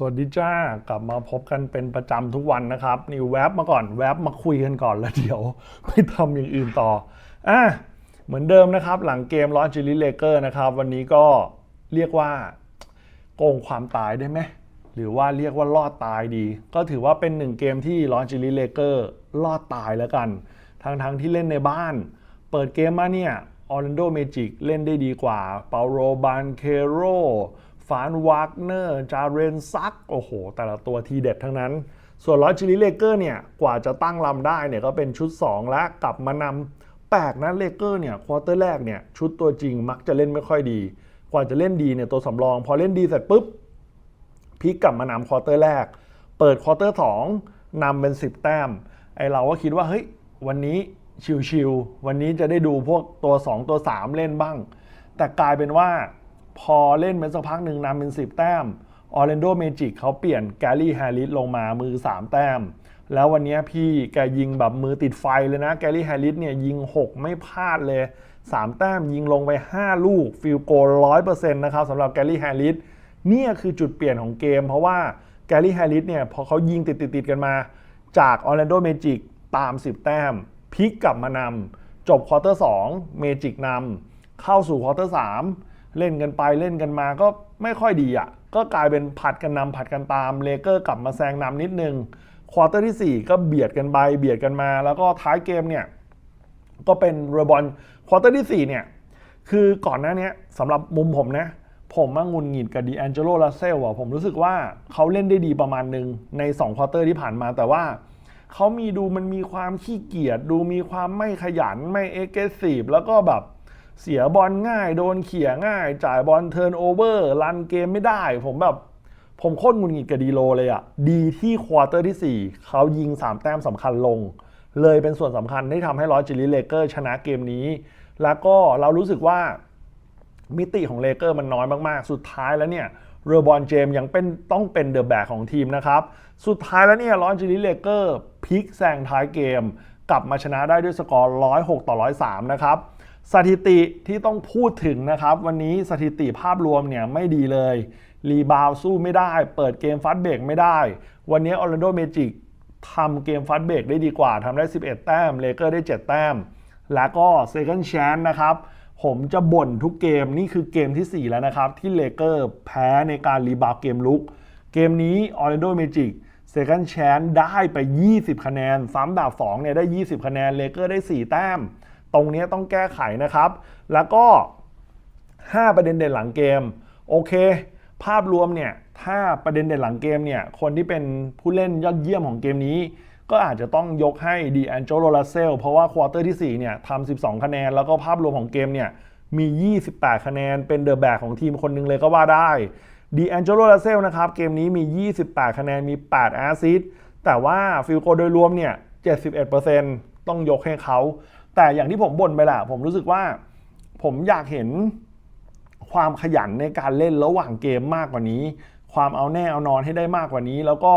สวัสดีจ้ากลับมาพบกันเป็นประจำทุกวันนะครับ นี่แวบมาก่อนแวบมาคุยกันก่อนแล้วเดี๋ยวไปทำอย่างอื่นต่ออะเหมือนเดิมนะครับ หลังเกมลอจิลิเลเกอร์นะครับ วันนี้ก็เรียกว่าโกงความตายได้ไหมหรือว่าเรียกว่ารอดตายดี ก็ถือว่าเป็นหนึ่งเกมที่ลอจิลิเลเกอร์รอดตายแล้วกันทั้งทั้งที่เล่นในบ้าน เปิดเกมมาเนี่ยออร์แลนโดเมจิกเล่นได้ดีกว่าเปาโรบานเคโร ฟานวากเนอร์จาเรนซักโอ้โห แต่ละตัวทีเด็ดทั้งนั้น ส่วนลอจิลิเลเกอร์เนี่ย กว่าจะตั้งลำได้เนี่ยก็เป็นชุด 2 และกลับมานำแปลกนะเลเกอร์เนี่ยควอเตอร์แรกเนี่ยชุดตัวจริงมักจะเล่นไม่ค่อยดี กว่าจะเล่นดีเนี่ยตัวสำรอง พอเล่นดีเสร็จปุ๊บพลิกกลับมานำควอเตอร์แรก เปิดควอเตอร์สองนำเป็น 10 แต้มไอเราก็คิดว่าเฮ้ยวันนี้ชิวๆวันนี้จะได้ดูพวกตัว 2 ตัว 3 เล่นบ้าง แต่กลายเป็นว่า พอเล่นเป็นสักพักหนึ่งนำเป็น 10 แต้มออร์แลนโดเมจิกเขาเปลี่ยนแกลลี่แฮร์ริสลงมามือ 3 แต้ม แล้ววันนี้พี่แกยิงแบบมือติดไฟเลยนะแกลลี่แฮร์ริสเนี่ยยิง 6 ไม่พลาดเลย 3 แต้มยิงลงไป 5 ลูกฟิลโกลร้อยเปอร์เซ็นต์นะครับสำหรับแกลลี่แฮร์ริสเนี่ยคือจุดเปลี่ยนของเกม เพราะว่าแกลลี่แฮร์ริสเนี่ยพอเขายิงติดติดติดๆกันมา จากออร์แลนโดเมจิกตาม 10 แต้มพลิกกลับมานำจบควอเตอร์2เมจิกนำเข้าสู่ควอเตอร์3 เล่นกันไปเล่นกันมาก็ไม่ค่อยดีอะ ก็กลายเป็นผัดกันนำผัดกันตามเลเกอร์กลับมาแซงนำนิดนึงควอเตอร์ทีสี่ 4 ก็เบียดกันไปเบียดกันมา แล้วก็ท้ายเกมเนี่ยก็เป็นเรบอลควอเตอร์ที่4เนี่ยคือก่อนหน้านี้สำหรับมุมผมนะ ผมมางุนหงิดกับดีแองเจโลลาเซลอะผมรู้สึกว่าเขาเล่นได้ดีประมาณหนึ่งใน2ควอเตอร์ที่ผ่านมาแต่ว่าเขามีดูมันมีความขี้เกียจดูมีความไม่ขยันไม่เอ็กเซซีฟแล้วก็แบบ เสียบอลง่ายโดนเขี่ยง่าย จ่ายบอลเทิร์นโอเวอร์รันเกมไม่ได้ ผมแบบ ผมโคตรหงุนหงิดกับดีโลเลยอะดีที่ควอเตอร์ที่ 4 เขายิง 3 แต้มสำคัญลง เลยเป็นส่วนสำคัญที่ทำให้ลอจิลิเลเกอร์ชนะเกมนี้ แล้วก็เรารู้สึกว่ามิติของเลเกอร์มันน้อยมากๆ สุดท้ายแล้วเนี่ยเรอบอนเจมยังเป็นต้องเป็นเดอะแบกของทีมนะครับ สุดท้ายแล้วเนี่ยลอนจิลิเลเกอร์พลิกแซงท้ายเกม กลับมาชนะได้ด้วยสกอร์ 106 ต่อ 103 นะครับ สถิติที่ต้องพูดถึงนะครับ วันนี้สถิติภาพรวมเนี่ยไม่ดีเลย รีบาวสู้ไม่ได้ เปิดเกมฟัดเบรกไม่ได้ วันนี้ออร์แลนโดเมจิกทำเกมฟัดเบรกได้ดีกว่าทำได้ 11 แต้มเลเกอร์ได้ 7 แต้ม แล้วก็ Second Chance นะครับ ผมจะบ่นทุกเกมนี่คือเกมทีสี่ 4 แล้วนะครับ ที่เลเกอร์แพ้ในการรีบาวเกมลุก เกมนี้ออร์แลนโดเมจิก Second Chance ได้ไป 20 คะแนนซ้ำดาบ2เนี่ยได้ 20 คะแนนเลเกอร์ได้ 4 แต้ม ตรงนี้ต้องแก้ไขนะครับ แล้วก็ 5 ประเด็นเด่นหลังเกม โอเค ภาพรวมเนี่ยถ้าประเด็นเด่นหลังเกมเนี่ยคนที่เป็นผู้เล่นยอดเยี่ยมของเกมนี้ ก็อาจจะต้องยกให้ดีแอนเจโลลาเซลเพราะว่าควอเตอร์ที่4เนี่ยทำ12 คะแนน แล้วก็ภาพรวมของเกมเนี่ยมี 28 คะแนน เป็นเดอะแบกของทีมคนหนึงเลยก็ว่าได้ดีแอนเจโลลาเซลนะครับ เกมนี้มี 28 คะแนน มี 8 แอสซิสแต่ว่าฟิลโกโดยรวมเนี่ย 71%ต้องยกให้เขา แต่อย่างที่ผมบ่นไปแหละผมรู้สึกว่า ผมอยากเห็นความขยันในการเล่นระหว่างเกมมากกว่านี้ ความเอาแน่เอานอนให้ได้มากกว่านี้ แล้วก็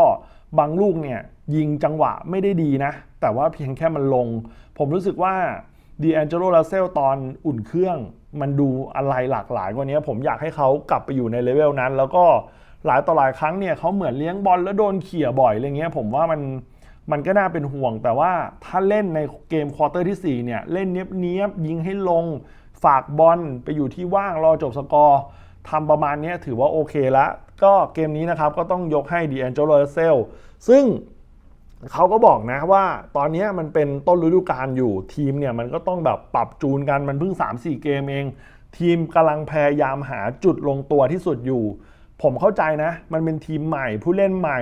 บางลูกเนี่ยยิงจังหวะไม่ได้ดีนะ แต่ว่าเพียงแค่มันลง ผมรู้สึกว่าดีแองเจโลลาเซลตอนอุ่นเครื่อง มันดูอะไรหลากหลายกว่านี้ ผมอยากให้เขากลับไปอยู่ในเลเวลนั้น แล้วก็หลายต่อหลายครั้งเนี่ยเขาเหมือนเลี้ยงบอลแล้วโดนเขี่ยบ่อยอะไรเงี้ยผมว่ามัน มันก็น่าเป็นห่วง แต่ว่าถ้าเล่นในเกมควอเตอร์ที่ 4 เนี่ย เล่นเนี้ยบเนี้ยบยิงให้ลง ฝากบอลไปอยู่ที่ว่างรอจบสกอร์ทำประมาณนี้ถือว่าโอเคล้วก็เกมนี้นะครับ ก็ต้องยกให้ดีแอนเจโลเซลซึ่งเขาก็บอกนะว่าตอนนี้มันเป็นต้นฤดูกาลอยู่ทีมเนี่ยมันก็ต้องแบบปรับจูนกันมันเพิ่ง 3-4 เกมเอง ทีมกำลังพยายามหาจุดลงตัวที่สุดอยู่ ผมเข้าใจนะ มันเป็นทีมใหม่ผู้เล่นใหม่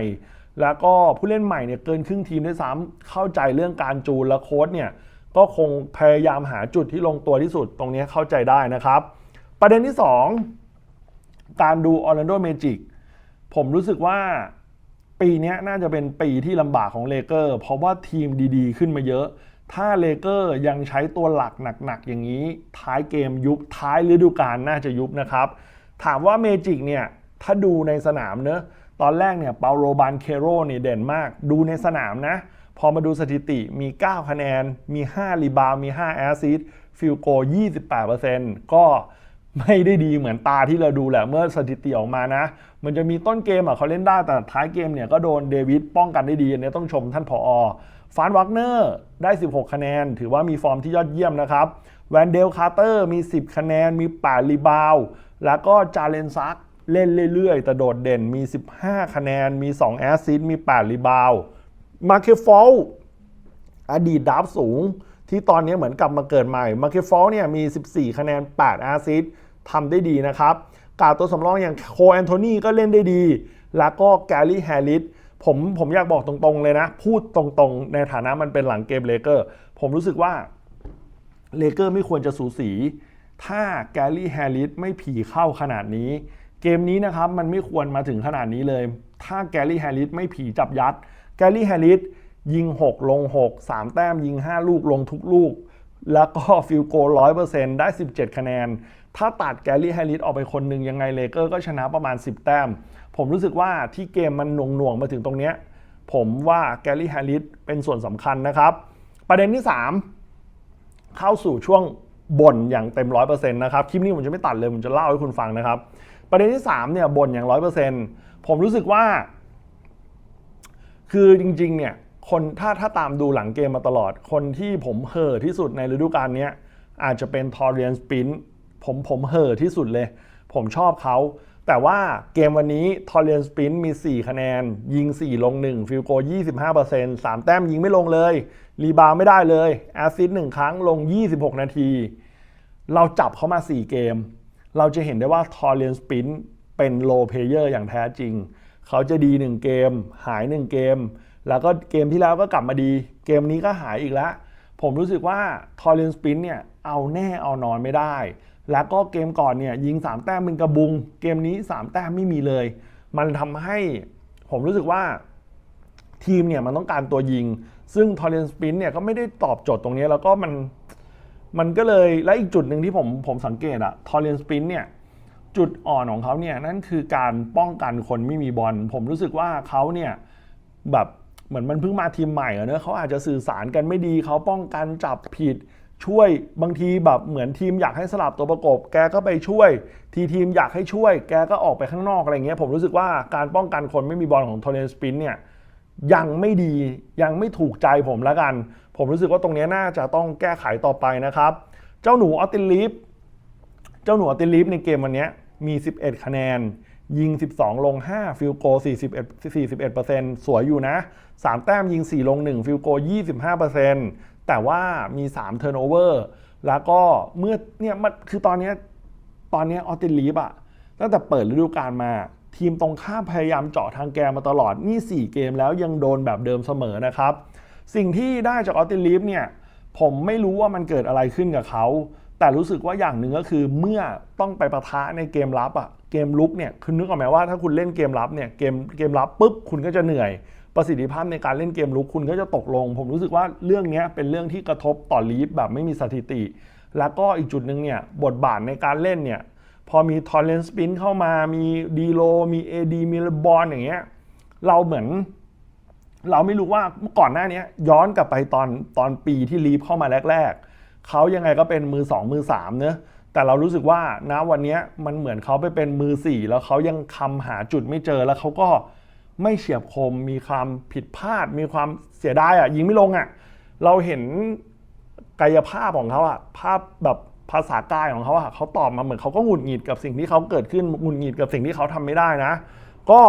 แล้วก็ผู้เล่นใหม่เนี่ยเกินครึ่งทีมด้วยซ้ำเข้าใจเรื่องการจูนและโค้ชเนี่ยก็คงพยายามหาจุดที่ลงตัวที่สุดตรงนี้เข้าใจได้นะครับ ประเด็นที่ 2 การดูออร์แลนโดเมจิกผมรู้สึกว่าปีนี้น่าจะเป็นปีที่ลำบากของเลเกอร์ เพราะว่าทีมดีๆ ขึ้นมาเยอะ ถ้าเลเกอร์ยังใช้ตัวหลักหนักๆ อย่างนี้ ท้ายเกมยุบท้ายฤดูกาลน่าจะยุบนะครับ ถามว่าเมจิกเนี่ยถ้าดูในสนามเนอะ ตอนแรกเนี่ยเปาโรบานเคโรเนี่ยเด่นมาก ดูในสนามนะ พอมาดูสถิติมี 9 คะแนน มี 5 รีบาวมี 5 แอสซิสต์ฟิลโก 28%ก็ไม่ได้ดีเหมือนตาที่เราดูแหละเมื่อสถิติออกมานะ มันจะมีต้นเกมอะเขาเล่นได้แต่ท้ายเกมเนี่ยก็โดนเดวิดป้องกันได้ดีอันนี้ต้องชมท่านผอฟานวักเนอร์ได้ 16 คะแนน ถือว่ามีฟอร์มที่ยอดเยี่ยมนะครับแวนเดลคาร์เตอร์มี 10 คะแนนมี8รีบาวแล้วก็จาเลนซัก เล่นเรื่อยๆ แต่โดดเด่นมี 15 คะแนน มี 2 แอสซิสต์มี 8 รีบาว์มาเคฟอลอดีตดับสูง ที่ตอนนี้เหมือนกลับมาเกิดใหม่มาเก็ตฟอลเนี่ยมี 14 คะแนน 8 แอาซิสทำได้ดีนะครับกาตัวสำรองอย่างโคแอนโทนีก็เล่นได้ดี แล้วก็แกลลี่แฮร์ริสผมผมอยากบอกตรงๆเลยนะ พูดตรงๆ ในฐานะมันเป็นหลังเกมเลเกอร์ ผมรู้สึกว่าเลเกอร์ไม่ควรจะสูสี ถ้าแกลลี่แฮร์ริสไม่ผีเข้าขนาดนี้ เกมนี้นะครับมันไม่ควรมาถึงขนาดนี้เลย ถ้าแกลลี่แฮร์ริสไม่ผีจับยัด แกลลี่แฮร์ริสยิง 6 ลง 6 3 แต้มยิง 5 ลูกลงทุกลูก แล้วก็ฟิลโกร้อยเปอร์เซ็นต์ได้ 17 คะแนน ถ้าตัดแกลลี่แฮร์ริสออกไปคนหนึ่งยังไงเลเกอร์ก็ชนะประมาณ 10 แต้ม ผมรู้สึกว่าที่เกมมันหน่วงๆมาถึงตรงเนี้ยผมว่าแกลลี่แฮร์ริสเป็นส่วนสำคัญนะครับ ประเด็นที่ 3 เข้าสู่ช่วงบ่นอย่างเต็มร้อยเปอร์เซ็นต์นะครับ คลิปนี้ผมจะไม่ตัดเลย ผมจะเล่าให้คุณฟังนะครับ ประเด็นที่3เนี่ยบ่นอย่างร้อยเปอร์เซ็นต์ผมรู้สึกว่า คือจริง ๆ เนี่ย คนถ้าถ้าตามดูหลังเกมมาตลอด คนที่ผมเห่อที่สุดในฤดูกาลนี้อาจจะเป็นทอร์เรียนสปินผมผมเห่อที่สุดเลย ผมชอบเขาแต่ว่าเกมวันนี้ทอร์เรียนสปินมี 4 คะแนน ยิง 4 ลง 1 ฟิลโก 25% 3 แต้มยิงไม่ลงเลย รีบาวไม่ได้เลยแอสซิสต์1ครั้งลง 26 นาที เราจับเขามา 4 เกม เราจะเห็นได้ว่าทอร์เรียนสปินเป็นโลเพเยอร์อย่างแท้จริง เขาจะดี 1 เกม หาย 1 เกม แล้วก็เกมที่แล้วก็กลับมาดี เกมนี้ก็หายอีกแล้ว ผมรู้สึกว่าทอร์เรียนสปินเนี่ยเอาแน่เอานอนไม่ได้ แล้วก็เกมก่อนเนี่ยยิง 3 แต้มเป็นกระบุง เกมนี้ 3 แต้มไม่มีเลย มันทำให้ผมรู้สึกว่าทีมเนี่ยมันต้องการตัวยิง ซึ่งทอร์เรนสปินเนี่ยก็ไม่ได้ตอบโจทย์ตรงนี้แล้วก็มัน มันก็เลยและอีกจุดหนึ่งที่ผมผมสังเกตอะทอร์เรนสปินเนี่ยจุดอ่อนของเขาเนี่ยนั่นคือการป้องกันคนไม่มีบอลผมรู้สึกว่าเขาเนี่ยแบบเหมือนมันเพิ่งมาทีมใหม่อะเนอะเขาอาจจะสื่อสารกันไม่ดีเขาป้องกันจับผิดช่วยบางทีแบบเหมือนทีมอยากให้สลับตัวประกบ แกก็ไปช่วย ทีทีมอยากให้ช่วย แกก็ออกไปข้างนอกอะไรเงี้ยผมรู้สึกว่าการป้องกันคนไม่มีบอลของทอร์เรนสปินเนี่ยยังไม่ดียังไม่ถูกใจผมล้วกัน ผมรู้สึกว่าตรงนี้น่าจะต้องแก้ไขต่อไปนะครับ เจ้าหนูออตินลิฟเจ้าหนูออตินลิฟในเกมวันนี้มี 11 คะแนน ยิง 12 ลง 5 ฟิลโก 41 41สวยอยู่นะ 3 แต้มยิง 4 ลง 1 ฟิลโก 25แต่ว่ามี 3 เทิร์นโอเวอร์แล้วก็เมื่อเนี่ยมันคือตอนนี้ตอนนี้ออตินลีฟอะตั้งแต่เปิดฤดูกาลมาทีมตรงข้ามพยายามเจาะทางแกมาตลอดนี่ 4 เกมแล้วยังโดนแบบเดิมเสมอนะครับ สิ่งที่ได้จากออตตินลีฟเนี่ยผมไม่รู้ว่ามันเกิดอะไรขึ้นกับเขา แต่รู้สึกว่าอย่างหนึ่งก็คือเมื่อต้องไปประทะในเกมรับอะเกมลุกเนี่ยคือนึกออกไหมว่าถ้าคุณเล่นเกมรับเนี่ยเกมเกมรับปุ๊บคุณก็จะเหนื่อยประสิทธิภาพในการเล่นเกมลุกคุณก็จะตกลง ผมรู้สึกว่าเรื่องนี้เป็นเรื่องที่กระทบต่อลีฟแบบไม่มีสถิติ แล้วก็อีกจุดหนึ่งเนี่ยบทบาทในการเล่นเนี่ยพอมีทอร์เรนสปินเข้ามามีดีโลมีเอดีมีบอนอย่างเงี้ยเราเหมือน เราไม่รู้ว่าก่อนหน้านี้ย้อนกลับไปตอนตอนปีที่ลีฟเข้ามาแรก ๆเขายังไงก็เป็นมือ 2 มือ3เนอะแต่เรารู้สึกว่าณวันนี้มันเหมือนเขาไปเป็นมือ 4 แล้วเขายังคำหาจุดไม่เจอแล้วเขาก็ไม่เฉียบคมมีความผิดพลาด มีความเสียดายอะยิงไม่ลงอะเราเห็นกายภาพของเขาอะภาพแบบภาษากายของเขาอะเขาตอบมาเหมือนเขาก็หงุดหงิดกับสิ่งที่เขาเกิดขึ้นหงุดหงิดกับสิ่งที่เขาทำไม่ได้นะ ก็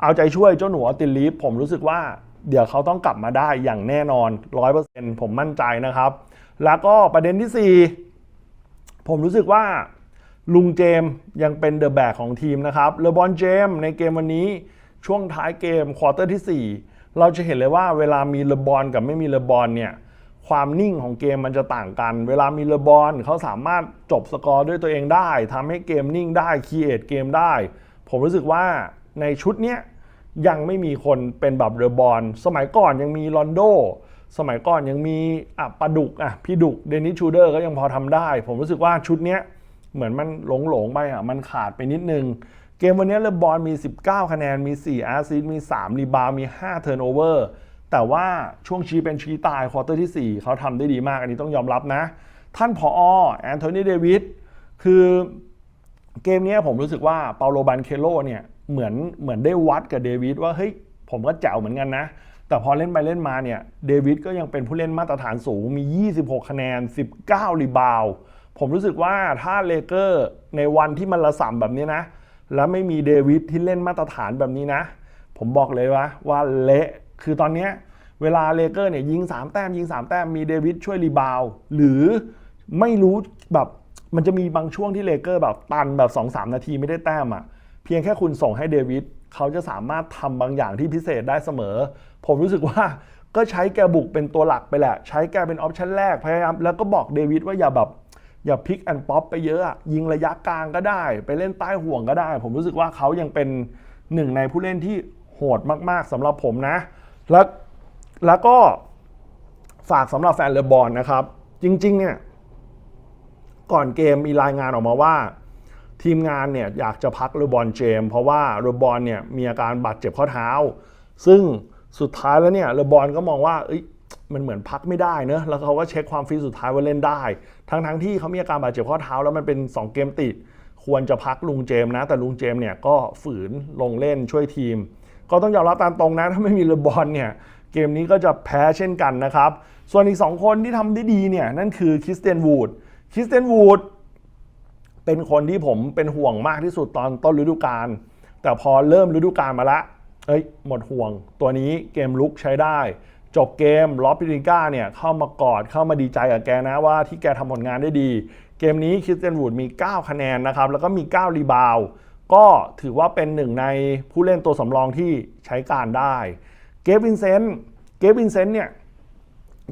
เอาใจช่วยเจ้าหนูออตินลีฟผมรู้สึกว่าเดี๋ยวเขาต้องกลับมาได้อย่างแน่นอน 100%ผมมั่นใจนะครับ แล้วก็ประเด็นที่ 4 ผมรู้สึกว่าลุงเจมยังเป็นเดอะแบกของทีมนะครับเลบอนเจมในเกมวันนี้ช่วงท้ายเกมควอเตอร์ที่ 4 เราจะเห็นเลยว่าเวลามีเลบอนกับไม่มีเลบอนเนี่ยความนิ่งของเกมมันจะต่างกัน เวลามีเลบอนเขาสามารถจบสกอร์ด้วยตัวเองได้ทำให้เกมนิ่งได้คีเอทเกมได้ ผมรู้สึกว่า ในชุดเนี้ยยังไม่มีคนเป็นแบบเดบอนสมัยก่อนยังมีลอนโด สมัยก่อนยังมีอะปาดุกอะพี่ดุกเดนิสชูเดอร์ก็ยังพอทำได้ ผมรู้สึกว่าชุดเนี้ยเหมือนมันหลงหลงๆไปอะมันขาดไปนิดนึง เกมวันนี้เลบอนมี 19 คะแนนมี4แอสซิสมี 3 รีบาวด์มี 5 เทิร์นโอเวอร์แต่ว่าช่วงชี้เป็นชี้ตายควอเตอร์ที่ 4 เขาทำได้ดีมากอันนี้ต้องยอมรับนะ ท่านผอแอนโทนีเดวิดคือเกมนี้ผมรู้สึกว่าเปาโลบันเคโลเนี่ย เหมือนเหมือนได้วัดกับเดวิดว่าเฮ้ยผมก็แจ๋วเหมือนกันนะ แต่พอเล่นไปเล่นมาเนี่ยเดวิดก็ยังเป็นผู้เล่นมาตรฐานสูงมี 26 คะแนน 19 รีบาว ผมรู้สึกว่าถ้าเลเกอร์ในวันที่มันระส่ำแบบนี้นะ แล้วไม่มีเดวิดที่เล่นมาตรฐานแบบนี้นะ ผมบอกเลยว่าว่าเละคือตอนนี้เวลาเลเกอร์เนี่ยยิง 3 แต้มยิง 3 แต้มมีเดวิดช่วยรีบาวหรือไม่รู้แบบมันจะมีบางช่วงที่เลเกอร์แบบตันแบบ 2-3 นาทีไม่ได้แต้มอะ่ะ เพียงแค่คุณส่งให้เดวิดเขาจะสามารถทำบางอย่างที่พิเศษได้เสมอ ผมรู้สึกว่าก็ใช้แกบุกเป็นตัวหลักไปแหละ ใช้แกเป็นออปชั่นแรกพยายามแล้วก็บอกเดวิดว่าอย่าแบบอย่าพิกแอนป๊อปไปเยอะอะยิงระยะกลางก็ได้ ไปเล่นใต้ห่วงก็ได้ ผมรู้สึกว่าเขายังเป็นหนึ่งในผู้เล่นที่โหดมาก ๆสำหรับผมนะ แล้วแล้วก็ฝากสำหรับแฟนเลบอลนะครับ จริง ๆ เนี่ย ก่อนเกมมีรายงานออกมาว่า ทีมงานเนี่ยอยากจะพักเรอบอลเจม เพราะว่าเรอบอลเนี่ยมีอาการบาดเจ็บข้อเท้า ซึ่งสุดท้ายแล้วเนี่ยเรอบอลก็มองว่ามันเหมือนพักไม่ได้เนอะแล้วเขาก็เช็คความฟิตสุดท้ายว่าเล่นได้ ทั้งทั้งๆที่เขามีอาการบาดเจ็บข้อเท้า แล้วมันเป็น 2 เกมติด ควรจะพักลุงเจมนะ แต่ลุงเจมเนี่ยก็ฝืนลงเล่นช่วยทีม ก็ต้องยอมรับตามตรงนะ ถ้าไม่มีเลอบอลเนี่ยเกมนี้ก็จะแพ้เช่นกันนะครับ ส่วนอีก 2 คนที่ทำได้ดีเนี่ยนั่นคือคริสเตียนวูดคริสเตียนวูด เป็นคนที่ผมเป็นห่วงมากที่สุดตอนต้นฤดูกาลแต่พอเริ่มฤดูกาลมาละเอ้ยหมดห่วง ตัวนี้เกมลุกใช้ได้ จบเกมลอปปิริก้าเนี่ยเข้ามากอดเข้ามาดีใจกับแกนะว่าที่แกทำผลงานได้ดี เกมนี้คิสเตนวูดมี 9 คะแนนนะครับ แล้วก็มี 9 รีบาวก็ถือว่าเป็นหนึ่งในผู้เล่นตัวสำรองที่ใช้การได้ เกฟวินเซนต์เกฟวินเซนต์เนี่ย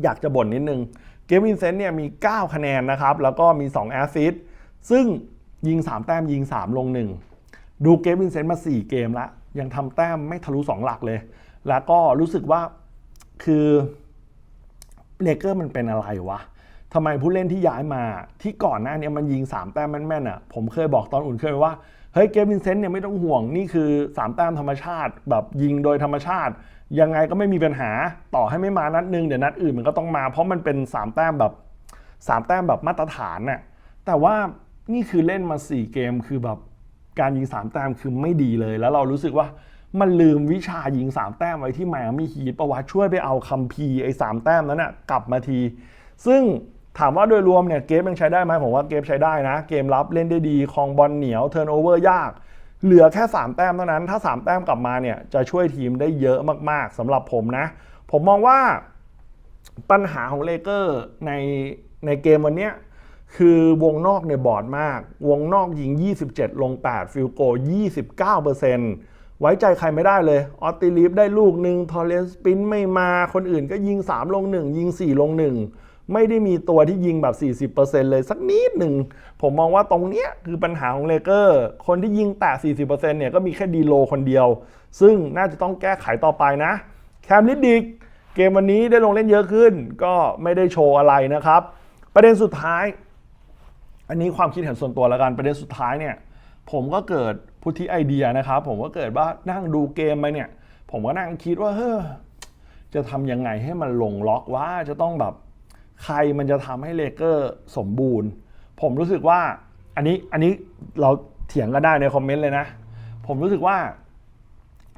อยากจะบ่นนิดนึง เกฟวินเซนต์เนี่ยมี 9 คะแนนนะครับ แล้วก็มี 2 แอสซิสต์ ซึ่งยิง 3 แต้มยิง 3 ลง 1 ดูเกฟวินเซนต์มา 4 เกมละยังทำแต้มไม่ทะลุ 2 หลักเลย แล้วก็รู้สึกว่าคือเลเกอร์มันเป็นอะไรวะทำไมผู้เล่นที่ย้ายมาที่ก่อนหน้านี้มันยิง 3 แต้มแม่นๆอะผมเคยบอกตอนอุ่นเคยว่าเฮ้ยเกฟวินเซนต์เนี่ยไม่ต้องห่วงนี่คือ 3 แต้มธรรมชาติ แบบยิงโดยธรรมชาติ ยังไงก็ไม่มีปัญหาต่อให้ไม่มานัดหนึงเดี๋ยวนัดอื่นมันก็ต้องมา เพราะมันเป็น 3 แต้มแบบ 3 แต้มแบบมาตรฐานน่ะแต่ว่า นี่คือเล่นมา 4 เกมคือแบบการยิง 3 แต้มคือไม่ดีเลย แล้วเรารู้สึกว่ามันลืมวิชายิง 3 แต้มไว้ที่ไมอามี่ฮีทประวัติช่วยไปเอาคัมพีไอ้สแต้มนั้นน่ะกลับมาที ซึ่งถามว่าโดยรวมเนี่ยเกมยังใช้ได้ไหมผมว่าเกมใช้ได้นะ เกมรับเล่นได้ดีคองบอลเหนียวเทิร์นโอเวอร์ยาก เหลือแค่ 3 แต้มเท่านั้น ถ้า 3 แต้มกลับมาเนี่ยจะช่วยทีมได้เยอะมากๆสำหรับผมนะ ผมมองว่าปัญหาของเลเกอร์ในในเกมวันเนี้ย คือวงนอกเนี่ยบอดมาก วงนอกยิง 27 ลง 8 ฟิลโก 29%ไว้ใจใครไม่ได้เลย ออตติลีฟได้ลูกหนึ่งทอร์เรนสปินไม่มา คนอื่นก็ยิง 3 ลง 1 ยิง 4 ลง 1 ไม่ได้มีตัวที่ยิงแบบ 40%เลยสักนิดหนึ่ง ผมมองว่าตรงเนี้ยคือปัญหาของเลเกอร์ คนที่ยิงแต่ 40%เนี่ยก็มีแค่ดีโลคนเดียว ซึ่งน่าจะต้องแก้ไขต่อไปนะ แคมลิดดิกเกมวันนี้ได้ลงเล่นเยอะขึ้น ก็ไม่ได้โชว์อะไรนะครับ ประเด็นสุดท้าย อันนี้ความคิดเห็นส่วนตัวแล้วกันประเด็นสุดท้ายเนี่ย ผมก็เกิดพุทธิไอเดียนะครับ ผมก็เกิดว่านั่งดูเกมไปเนี่ย ผมก็นั่งคิดว่าเฮ้อจะทำยังไงให้มันลงล็อกว่าจะต้องแบบใครมันจะทำให้เลเกอร์สมบูรณ์ ผมรู้สึกว่าอันนี้อันนี้เราเถียงกันได้ในคอมเมนต์เลยนะ ผมรู้สึกว่า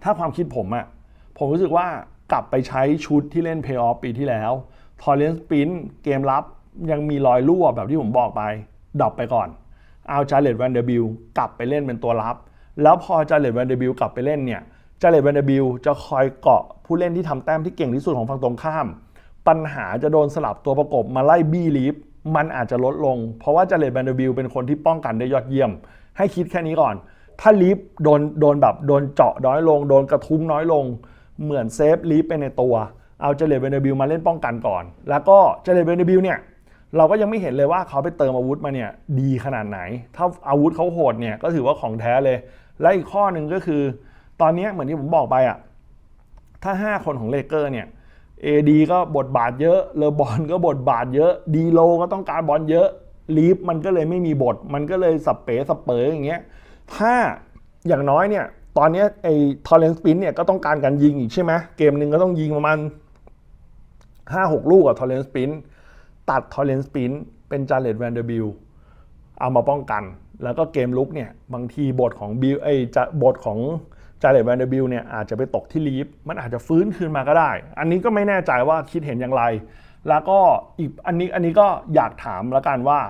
ถ้าความคิดผมอะผมรู้สึกว่ากลับไปใช้ชุดที่เล่นเพย์ออฟปีที่แล้วทอร์เรนสปินเกมรับยังมีรอยรั่วแบบที่ผมบอกไป ดรอปไปก่อน เอาจาเลตแวนเดอร์บิลกลับไปเล่นเป็นตัวรับ แล้วพอจาเลตแวนเดอร์บิลกลับไปเล่นเนี่ยจาเลตแวนเดอร์บิลจะคอยเกาะผู้เล่นที่ทำแต้มที่เก่งที่สุดของฝั่งตรงข้าม ปัญหาจะโดนสลับตัวประกบมาไล่บี้ลีฟมันอาจจะลดลง เพราะว่าจาเลตแวนเดอร์บิลเป็นคนที่ป้องกันได้ยอดเยี่ยม ให้คิดแค่นี้ก่อน ถ้าลีฟโดนโดนแบบโดนเจาะน้อยลง โดนกระทุ้งน้อยลง เหมือนเซฟลีฟไปในตัว เอาเจเลตเวนเดอร์บิลมาเล่นป้องกันก่อน แล้วก็เจเลตเวนเดอร์บิลเนี่ย เราก็ยังไม่เห็นเลยว่าเขาไปเติมอาวุธมาเนี่ยดีขนาดไหน ถ้าอาวุธเขาโหดเนี่ยก็ถือว่าของแท้เลย และอีกข้อหนึ่งก็คือ ตอนนี้เหมือนที่ผมบอกไปอะถ้า 5 คนของเลเกอร์เนี่ยเอดีก็บทบาทเยอะเลอบอลก็บทบาทเยอะดีโลก็ต้องการบอลเยอะลีฟมันก็เลยไม่มีบท มันก็เลยสับเป๋สับเป๋ออย่างเงี้ยถ้าอย่างน้อยเนี่ยตอนนี้ไอ้ทอร์เรนสปินเนี่ยก็ต้องการการยิงอีกใช่ไหมเกมหนึ่งก็ต้องยิงประมาณห้าหกลูกกับทอร์เรนสปิน ตัดทอร์เรนสปินเป็นจาเลตแวนเดอร์บิลเอามาป้องกัน แล้วก็เกมลุกเนี่ยบางทีบทของบิลไอจะบทของจาเลตแวนเดอร์บิลเนี่ยอาจจะไปตกที่ลีฟมันอาจจะฟื้นคืนมาก็ได้ อันนี้ก็ไม่แน่ใจว่าคิดเห็นอย่างไร แล้วก็อีกอันนี้อันนี้ก็อยากถามล้วกันว่า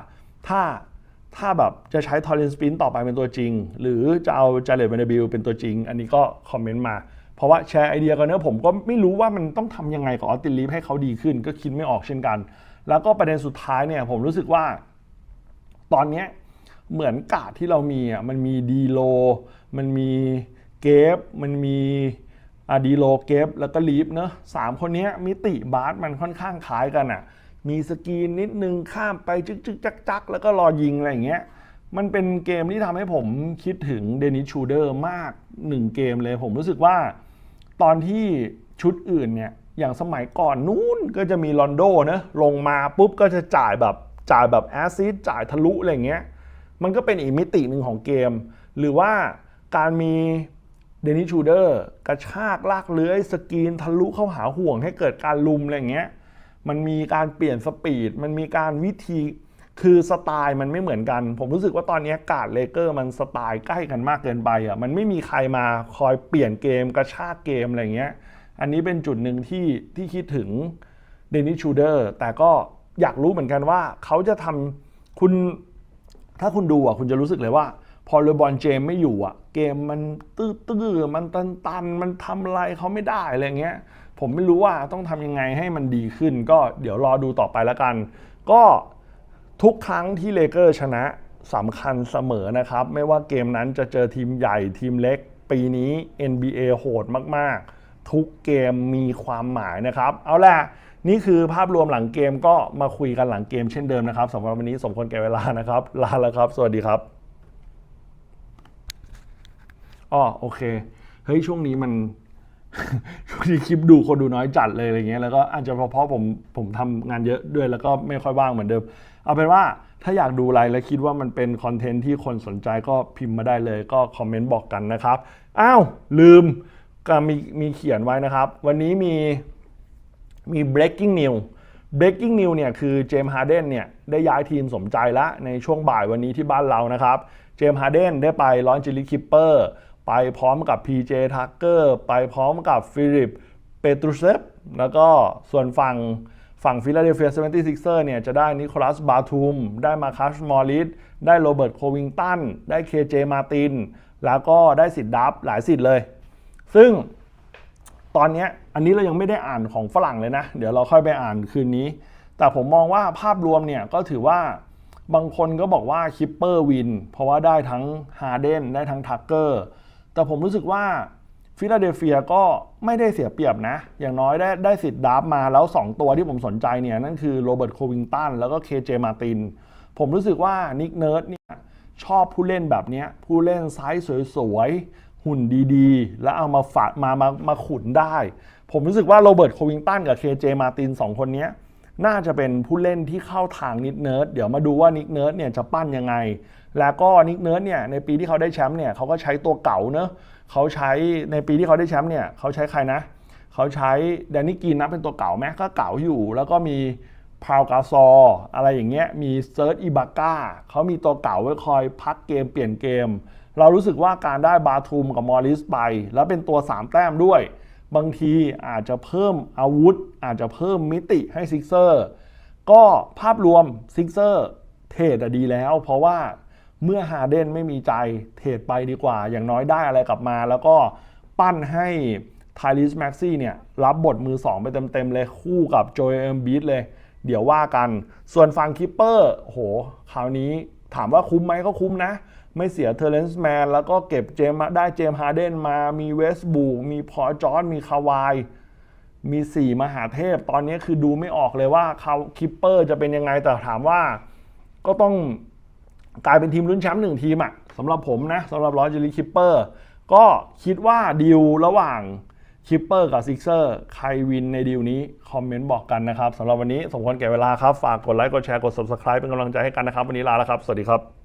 ถ้าถ้าแบบจะใช้ทอร์เรนสปินต่อไปเป็นตัวจริง หรือจะเอาจาเลตแวนเดอร์บิลเป็นตัวจริง อันนี้ก็คอมเมนต์มา เพราะว่าแชร์ไอเดียกันเนอะผมก็ไม่รู้ว่ามันต้องทำยังไงกับออสตินลีฟให้เขาดีขึ้น ก็คิดไม่ออกเช่นกัน แล้วก็ประเด็นสุดท้ายเนี่ยผมรู้สึกว่า ตอนนี้เหมือนกาดที่เรามีอะมันมีดีโล มันมีเกฟมันมีอะดีโลเกฟแล้วก็ลีฟเนอะสามคนนี้มิติบาสมันค่อนข้างคล้ายกันอะมีสกีนนิดนึงข้ามไปจึกจึกจักจักแล้วก็รอยิงอะไรอย่างเงี้ยมันเป็นเกมที่ทำให้ผมคิดถึงเดนิสชูเดอร์มากหนึ่งเกมเลยผมรู้สึกว่า ตอนที่ชุดอื่นเนี่ย อย่างสมัยก่อนนู้นก็จะมีลอนโดนะลงมาปุ๊บก็จะจ่ายแบบจ่ายแบบแอซ d ดจ่ายทะลุอะไรเงี้ยมันก็เป็นอีกมิติหนึ่งของเกม หรือว่าการมีเดนิชูเดอร์กระชากลากเลื้อยสกรีนทะลุเข้าหาห่วงให้เกิดการลุมอะไรเงี้ยมันมีการเปลี่ยนสปีด มันมีการวิธีคือสไตล์มันไม่เหมือนกัน ผมรู้สึกว่าตอนนี้กาดเลเกอร์มันสไตล์ใกล้กันมากเกินไปอะมันไม่มีใครมาคอยเปลี่ยนเกมกระชากเกมอะไรเงี้ย อันนี้เป็นจุดหนึ่งที่ที่คิดถึงเดนิสชูเดอร์แต่ก็อยากรู้เหมือนกันว่าเขาจะทำคุณถ้าคุณดูอะคุณจะรู้สึกเลยว่า พอเลบอนเจมไม่อยู่อะ เกมมันตื้อตื้อมันตันตันมันทำอะไรเขาไม่ได้อะไรเงี้ย ผมไม่รู้ว่าต้องทำยังไงให้มันดีขึ้น ก็เดี๋ยวรอดูต่อไปล้วกัน ก็ทุกครั้งที่เลเกอร์ชนะสำคัญเสมอนะครับ ไม่ว่าเกมนั้นจะเจอทีมใหญ่ทีมเล็ก ปีนี้ NBA โหดมากๆ ทุกเกมมีความหมายนะครับ เอาล่ะ นี่คือภาพรวมหลังเกมก็มาคุยกันหลังเกมเช่นเดิมนะครับสำหรับวันนี้สมควรแก่เวลานะครับ ลาแล้วครับ สวัสดีครับอ๋อโอเค เฮ้ยช่วงนี้มันช่วงนี้คลิปดูคนดูน้อยจัดเลยอะไรเงี้ยแล้วก็อาจจะเพราะผมผมทำงานเยอะด้วยแล้วก็ไม่ค่อยว่างเหมือนเดิม เอาเป็นว่าถ้าอยากดูอะไรและคิดว่ามันเป็นคอนเทนต์ที่คนสนใจก็พิมพ์มาได้เลย ก็คอมเมนต์บอกกันนะครับ อ้าวลืม ก็มีมีเขียนไว้นะครับ วันนี้มีมี breaking news breaking news เนี่ยคือเจมส์ฮาร์เดนเนี่ยได้ย้ายทีมสมใจแล้วในช่วงบ่ายวันนี้ที่บ้านเรานะครับ เจมส์ฮาร์เดนได้ไปลอนจิลิคิปเปอร์ไปพร้อมกับ PJ Tucker ไปพร้อมกับฟิลิปเปตรูเซฟแล้วก็ส่วนฝั่งฝั่งฟิลาเดลเฟีย 76er เนี่ยจะได้นิโคลัสบาทูม ได้มาคัสมอริสได้โรเบิร์ตโควิงตัน ได้เคเจมาติน แล้วก็ได้สิทธิ์ดับหลายสิทธิ์เลย ซึ่งตอนนี้อันนี้เรายังไม่ได้อ่านของฝรั่งเลยนะ เดี๋ยวเราค่อยไปอ่านคืนนี้ แต่ผมมองว่าภาพรวมเนี่ยก็ถือว่าบางคนก็บอกว่าคิปเปอร์วินเพราะว่าได้ทั้งฮาเดนได้ทั้งทักเกอร์แต่ผมรู้สึกว่าฟิลาเดลเฟียก็ไม่ได้เสียเปรียบนะ อย่างน้อยได้ได้สิทธิ์ดับมาแล้ว 2 ตัวที่ผมสนใจเนี่ย นั่นคือโรเบิร์ตโควิงตันแล้วก็เคเจมาติน ผมรู้สึกว่านิกเนิร์ดเนี่ยชอบผู้เล่นแบบนี้ผู้เล่นไซส์สวย หุ่นดีๆ แล้วเอามาฝาดมามามาขุนได้ ผมรู้สึกว่าโรเบิร์ตโควิงตันกับเคเจมาตินสองคนนี้น่าจะเป็นผู้เล่นที่เข้าทางนิกเนิร์ดเดี๋ยวมาดูว่านิกเนิร์ดเนี่ยจะปั้นยังไง แล้วก็นิกเนิร์ดเนี่ยในปีที่เขาได้แชมป์เนี่ยเขาก็ใช้ตัวเก่าเนอะเขาใช้ในปีที่เขาได้แชมป์เนี่ยเขาใช้ใครนะ เขาใช้แดนนี่กินนะเป็นตัวเก่าไหมก็เก่าอยู่ แล้วก็มีพาวกาซออะไรอย่างเงี้ยมีเซิร์ชอิบาก้าเขามีตัวเก่าไว้คอยพักเกมเปลี่ยนเกม เรารู้สึกว่าการได้บาทูมกับมอริสไป แล้วเป็นตัว 3 แต้มด้วย บางทีอาจจะเพิ่มอาวุธ อาจจะเพิ่มมิติให้ซิกเซอร์ก็ภาพรวมซิกเซอร์เทรดดีแล้ว เพราะว่าเมื่อฮาเดนไม่มีใจเทรดไปดีกว่า อย่างน้อยได้อะไรกลับมา แล้วก็ปั้นให้ไทลิสแม็กซี่เนี่ย รับบทมือ 2 ไปเต็ม ๆ เลยคู่กับโจเอมบีทเลย เดี๋ยวว่ากัน ส่วนฝั่งคิปเปอร์โหคราวนี้ถามว่าคุ้มไหมก็คุ้มนะ ไม่เสียเทอร์เลนส์แมนแล้วก็เก็บเจมส์ได้เจมส์ฮาร์เดนมามีเวสบูมีพอจอร์นมีคาวายมี 4 มหาเทพ ตอนนี้คือดูไม่ออกเลยว่าเขาคิปเปอร์จะเป็นยังไงแต่ถามว่า ก็ต้องกลายเป็นทีมลุ้นแชมป์หนึ่งทีมอะสำหรับผมนะสำหรับลอจิลิคิปเปอร์ก็คิดว่าดีลระหว่างคิปเปอร์กับซิกเซอร์ใครวินในดีลนี้ คอมเมนต์บอกกันนะครับสำหรับวันนี้สมควรแก่เวลาครับ ฝากกดไลค์กดแชร์กด subscribe เป็นกำลังใจให้กันนะครับ วันนี้ลาแล้วครับ สวัสดีครับ